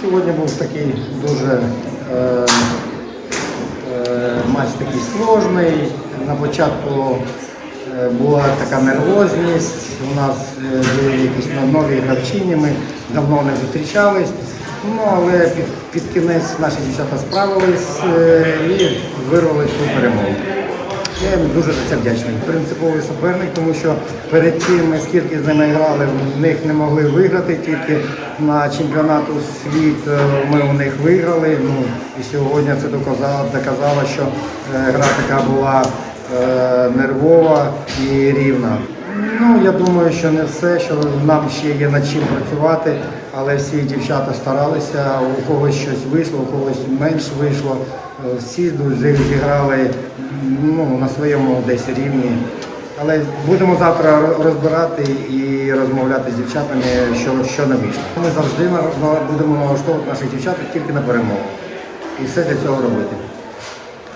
Сьогодні був такий дуже е, е, матч такий сложний. На початку е, була така нервозність. У нас е, були якісь нові гравчині, ми давно не зустрічались. Ну, але під, під кінець наші дівчата справились е, і вирвали цю перемогу. Я їм дуже за це вдячний. Принциповий суперник, тому що перед тим, скільки з ними грали, в них не могли виграти, тільки на чемпіонату світу ми у них виграли. Ну, і сьогодні це доказало, доказало що е, гра така була е, нервова і рівна. Ну, я думаю, що не все, що нам ще є над чим працювати, але всі дівчата старалися, у когось щось вийшло, у когось менш вийшло. Е, Всі зіграли ну, на своєму десь рівні. Але будемо завтра розбирати і розмовляти з дівчатами, що, що не вийшло. Ми завжди будемо налаштовувати наших дівчат тільки на перемогу. І все для цього робити.